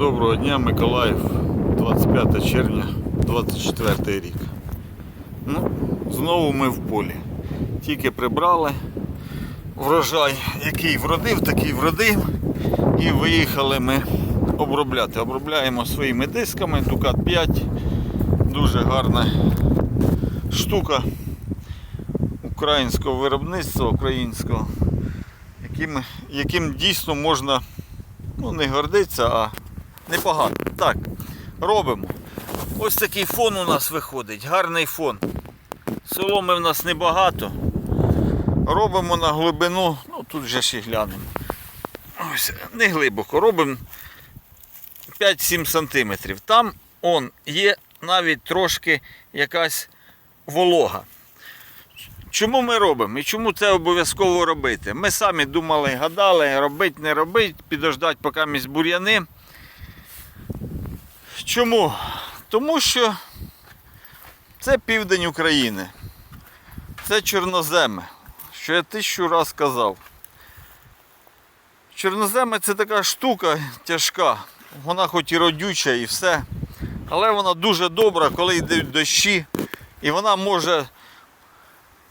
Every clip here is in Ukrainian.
Доброго дня, Миколаїв, 25 червня, 24 рік. Ну, знову ми в полі. Тільки прибрали врожай, який вродив, такий вродив. І виїхали ми обробляти. Обробляємо своїми дисками Дукат 5. Дуже гарна штука українського виробництва, українського, яким, яким дійсно можна ну, не гордитися, а непогано. Так, робимо. Ось такий фон у нас виходить, гарний фон. Соломи в нас небагато. Робимо на глибину, ну тут вже ще глянемо. Ось, не глибоко, робимо 5-7 см. Там он є навіть трошки якась волога. Чому ми робимо і чому це обов'язково робити? Ми самі думали, гадали, робить, не робить, підождати, поки місь бур'яни. Чому? Тому що це південь України. Це чорноземи, що я тисячу раз казав. Чорноземи це така штука тяжка. Вона хоч і родюча і все. Але вона дуже добра, коли йдуть дощі. І вона може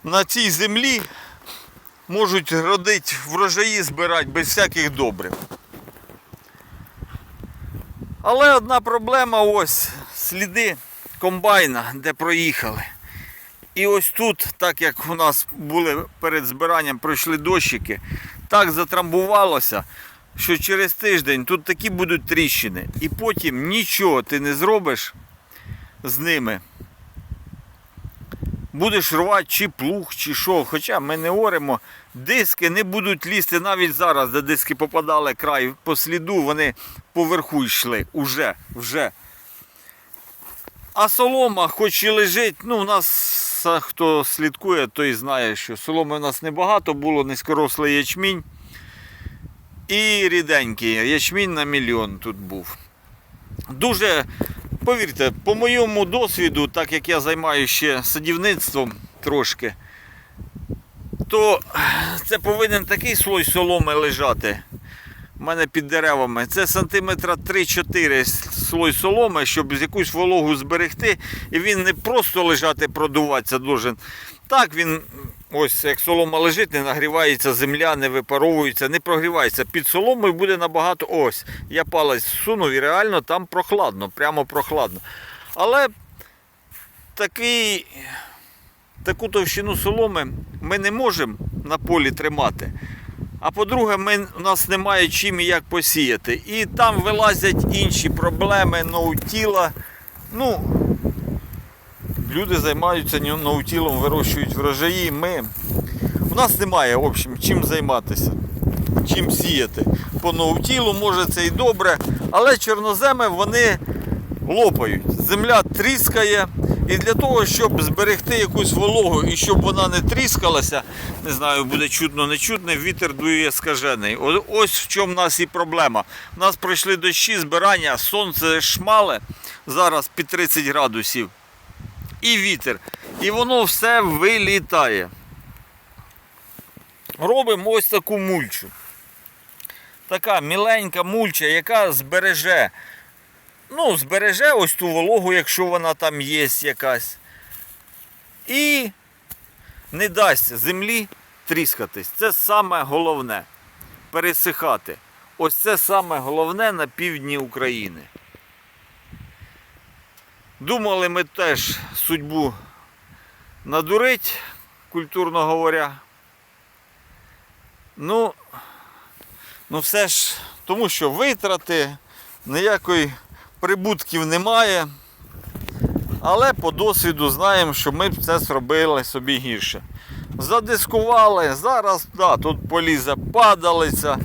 на цій землі можуть родити врожаї збирати без всяких добрив. Але одна проблема ось сліди комбайна, де проїхали. І ось тут, так як у нас були перед збиранням, пройшли дощики, так затрамбувалося, що через тиждень тут такі будуть тріщини. І потім нічого ти не зробиш з ними. Будеш рвати чи плуг, чи що. Хоча ми не оремо, диски не будуть лізти навіть зараз, де диски попадали край по сліду, вони поверху йшли. Уже, вже. А солома, хоч і лежить, ну у нас хто слідкує, той знає, що соломи у нас небагато було, низькорослий ячмінь. І ріденький ячмінь на мільйон тут був. Дуже, повірте, по моєму досвіду, так як я займаюся ще садівництвом трошки, то це повинен такий слой соломи лежати. У мене під деревами. Це сантиметра 3-4 слой соломи, щоб якусь вологу зберегти. І він не просто лежати, продуватися должен. Так він, ось як солома лежить, не нагрівається земля, не випаровується, не прогрівається. Під соломою буде набагато ось. Я палець сунув і реально там прохладно, прямо прохладно. Але такий, таку товщину соломи ми не можемо на полі тримати. А по-друге, ми, у нас немає чим і як посіяти. І там вилазять інші проблеми ноутіла. Ну, люди займаються ноутілом, вирощують врожаї. Ми... У нас немає, в общем, чим займатися, чим сіяти. По ноутілу, може це і добре, але чорноземи вони лопають. Земля тріскає. І для того, щоб зберегти якусь вологу і щоб вона не тріскалася, не знаю, буде чутно, не чутно, вітер дує скажений. Ось в чому в нас і проблема. У нас пройшли дощі, збирання, сонце шмале зараз під 30 градусів. І вітер. І воно все вилітає. Робимо ось таку мульчу. Така міленька мульча, яка збереже ну, збереже ось ту вологу, якщо вона там є якась. І не дасть землі тріскатись. Це саме головне. Пересихати. Ось це саме головне на півдні України. Думали ми теж судьбу надурить, культурно говоря. Ну, ну все ж, тому що витрати, ніякої прибутків немає. Але по досвіду знаємо, що ми б це зробили собі гірше. Задискували, зараз да, тут полізе падалиця,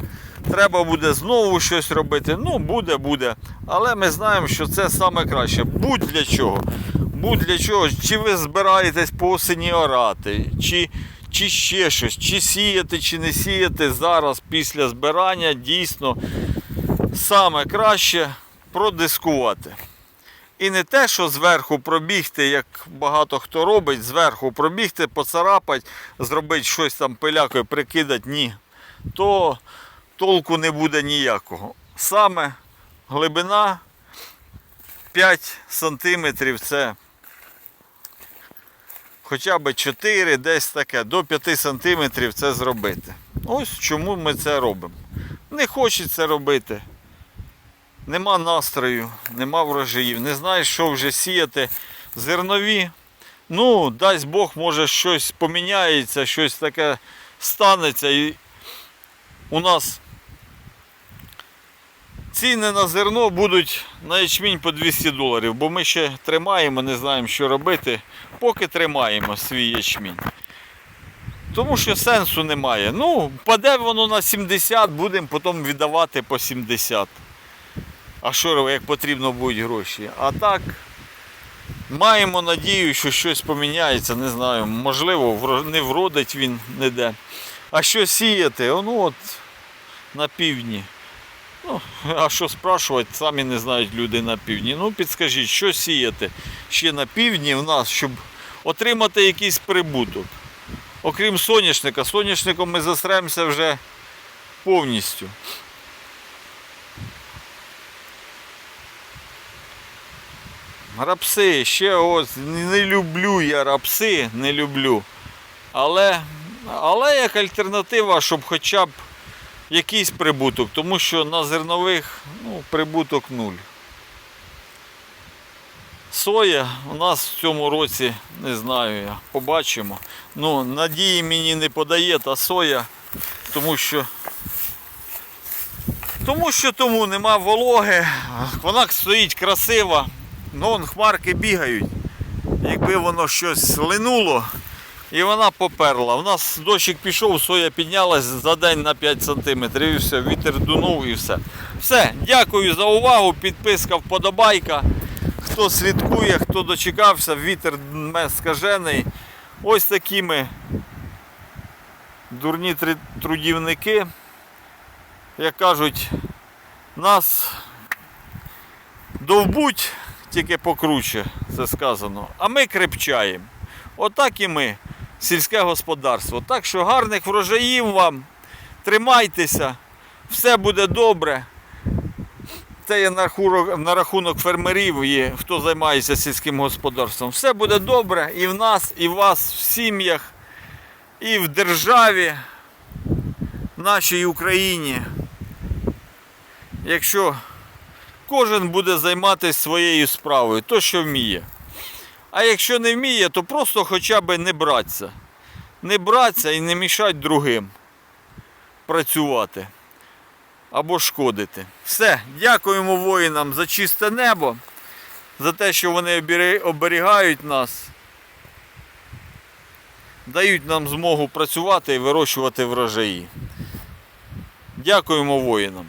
треба буде знову щось робити. Ну, буде, буде. Але ми знаємо, що це саме краще. Будь для чого. Будь для чого. Чи ви збираєтесь по осені орати, чи, чи ще щось, чи сіяти, чи не сіяти зараз після збирання дійсно саме краще продискувати. І не те, що зверху пробігти, як багато хто робить, зверху пробігти, поцарапати, зробити щось там пилякою, прикидати, ні. То толку не буде ніякого. Саме глибина 5 сантиметрів це хоча б 4, десь таке, до 5 сантиметрів це зробити. Ось чому ми це робимо. Не хочеться робити. Нема настрою, нема врожаїв, не знаєш, що вже сіяти. Зернові. Ну, дасть Бог, може щось поміняється, щось таке станеться. І у нас ціни на зерно будуть на ячмінь по 200 доларів, бо ми ще тримаємо, не знаємо, що робити, поки тримаємо свій ячмінь. Тому що сенсу немає. Ну, паде воно на 70, будемо потім віддавати по 70. А що, як потрібно будуть гроші? А так, маємо надію, що щось поміняється, не знаю. Можливо, не вродить він ніде. А що сіяти? Ну от на півдні. Ну, а що спрашувати, самі не знають люди на півдні. Ну, підскажіть, що сіяти ще на півдні в нас, щоб отримати якийсь прибуток. Окрім соняшника, соняшником ми засремося вже повністю. Рапси, ще ось не люблю я рапси, не люблю. Але, але як альтернатива, щоб хоча б якийсь прибуток, тому що на зернових ну, прибуток нуль. Соя у нас в цьому році, не знаю я, побачимо. Ну, надії мені не подає та соя, тому що. Тому що тому нема вологи, вона стоїть красива, ну вон хмарки бігають. Якби воно щось линуло і вона поперла. У нас дощик пішов, соя піднялась за день на 5 см і все, вітер дунув і все. Все, дякую за увагу, підписка, вподобайка. Хто слідкує, хто дочекався, вітер скажений. Ось такі ми дурні трудівники. Як кажуть, нас довбуть тільки покруче, це сказано, а ми крепчаємо. Отак і ми, сільське господарство. Так що гарних врожаїв вам, тримайтеся, все буде добре. Це є на рахунок, фермерів, і хто займається сільським господарством. Все буде добре і в нас, і в вас, в сім'ях, і в державі, нашій Україні. Якщо кожен буде займатися своєю справою, то що вміє. А якщо не вміє, то просто хоча б не братися. Не братися і не мішати другим працювати або шкодити. Все, дякуємо воїнам за чисте небо, за те, що вони оберігають нас, дають нам змогу працювати і вирощувати врожаї. Дякуємо воїнам.